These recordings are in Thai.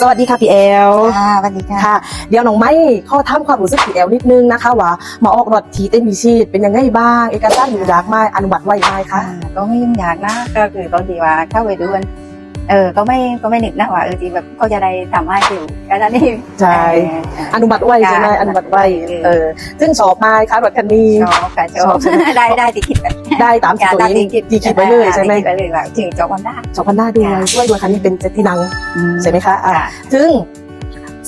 สวัสดีค่ะพี่แอลค่ะสวัสดีค่ะค่ะเดี๋ยวน้องไม้ข้อทำความรู้สึกพี่แอลนิดนึงนะคะว่ามาออกรถทีเต้นมีชีพเป็นยังไงบ้าง เอกสารอยู่ยากไหมอนุมัติไวไหมคะอ่าก็ไม่ยุ่งยากนะก็คือตอนที่ว่าเข้าไปดูมันเออก็ไม่ก็ไม่นึกนะว่าเออที่แบบเขาจะได้ทำให้อยู่แค่นั้นเองใช่เอออนุมัติไวใช่ไหมค่ะอนุมัติไวเออเออซึ่งชอบไหมคะรถคันนี้ชอบค่ะชชออบบได้ได้ที่คิดแบบได้ตามที่ตัวเองที่คิดที่คิดไว้เลยใช่ไหมที่คิดไว้เลยว่าถึงจบวันได้ชอบพันหน้าด้วยค่ะช่วยด้วยคันนี้เป็นเจ็ดที่นั่งใช่ไหมคะอะค่ะซึ่ง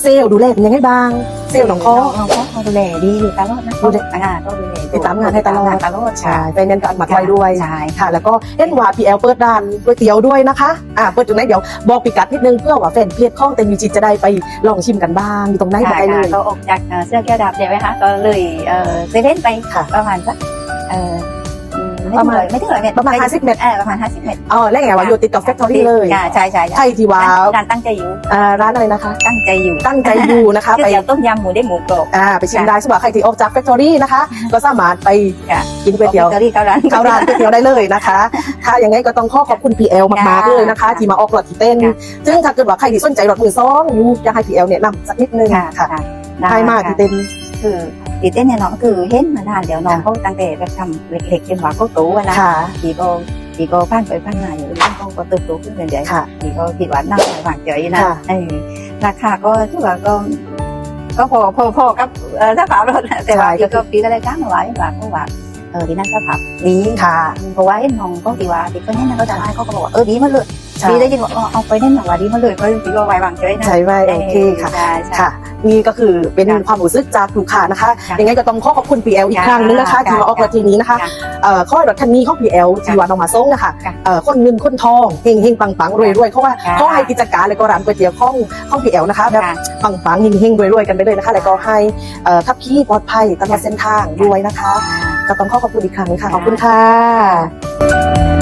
เซลล์ดูแลเป็นยังไงบ้าง เซลล์ของเขาน้องเขาเขาดูแลดีอยู่ตลอดนะดูแลอ่าก็ดูแลติดตามงานให้ตลอดตลอดใช่ไฟแนนซ์ก็อนุมัติไวด้วยใช่ค่ะ แล้วก็เอ็นวาพีแอลเปิดร้านก๋วยเตี๋ยวด้วยนะคะอ่าเปิดตรงไหนเดี๋ยวบอกพิกัดนิดนึงเพื่อว่าแฟนเพจข้องเต็มยูจิตจะได้ไปลองชิมกันบ้างอยู่ตรงไหนบอกได้เลยค่ะก็ออกจากเอ่อเสื้อแก้วดับเดี๋ยวไหมคะก็เลยเออเซเว่นไปค่ะประมาณสักเออ อืมประมาณไม่ถึงเลยไม่ถึงเลยประมาณ50เมตร เออประมาณห้าสิบเมตรอ๋อแล้วไงว่าอยู่ติดกับแฟคทอรี่เลยใช่ใช่ใช่ใช่ที่ว่าร้านตั้งใจอยู่อ่าร้านอะไรนะคะ ตั้งใจอยู่ตั้งใจอยู่นะคะก๋วยไปเตี๋ยวต้มยำหมูเด้งหมูกรอบอ่าไปชิมได้สำหรับใครที่ออกจากแฟคทอรี่นะคะ ก็สามารถไปค่ะกินก๋วยเตี๋ยวเตี๋ยวเข้าร้านเข้าร้านก๋วยเตี๋ยวได้เลยนะคะ ถ้าอย่างไงก็ต้องขอขอบคุณ PL มากๆเลยนะคะ ที่มาออกรถที่เต้นค่ะซึ่งถ้าเกิดว่าใครที่สนใจรถมือสองอยู่อยากให้ PL แนะนำสักนิดนึงค่ะค่ะค่ะใครมากที่เต้นคือ ตีเต้นเนี่ยน้องคือเห็นมานานเดี๋ยวน้องเขาตั้งแต่แบบทำเล็กๆจนว่าเขาโตอะนะค่ะพี่ก็พี่ก็พันไปพันมาอยู่เรื่องเขาก็เติบโตขึ้นเรื่อยๆค่ะพี่ก็คิดว่าน่าหวังใจนะค่ะเออราคาก็ถือว่าก็ก็พอพอพอกับเออถ้าถามรถแต่ว่าพี่ก็พี่ก็เลยตั้งเอาไว้ว่าเพราะว่าเออที่นั่นก็ผับดีค่ะเพราะว่าเห็นน้องก็ดีว่าที่ก็เนี่ยนะก็จะให้เขาก็บอกว่าเออดีมาเลย ใช่พี่ได้ยินว่าเออเอาไปได้หน่อยว่าดีมาเลยเพราะพี่ก็ไว้วางใจนะใช่ไหมโอเคค่ะใช่ใช่ค่ะนี่ก็คือเป็นค่ะความรู้สึกจากลูกค้านะคะค่ะยังไงก็ต้องขอขอบคุณ PL อีกค่ะครั้งนึงนะคะค่ะที่มาออกรถทีนี้นะคะค่ะเอ่อข้อรถคันนี้ของ PL ที่ว่าน้องมาส่งนะคะค่ะเอ่อคนเงินคนทองเฮงเฮงปังปังรวยรวยเพราะว่าค่ะเขาให้กิจการแล้วก็ร้านก๋วยเตี๋ยวของของ PL นะคะแบบค่ะปังปังเฮงเฮงรวยรวยกันไปเลยนะคะ แล้วก็ให้เอ่อขับขี่ปลอดภัยตลอดเส้นทางด้วยนะคะ ก็ต้องขอขอบคุณอีกครั้งค่ะขอบคุณค่ะ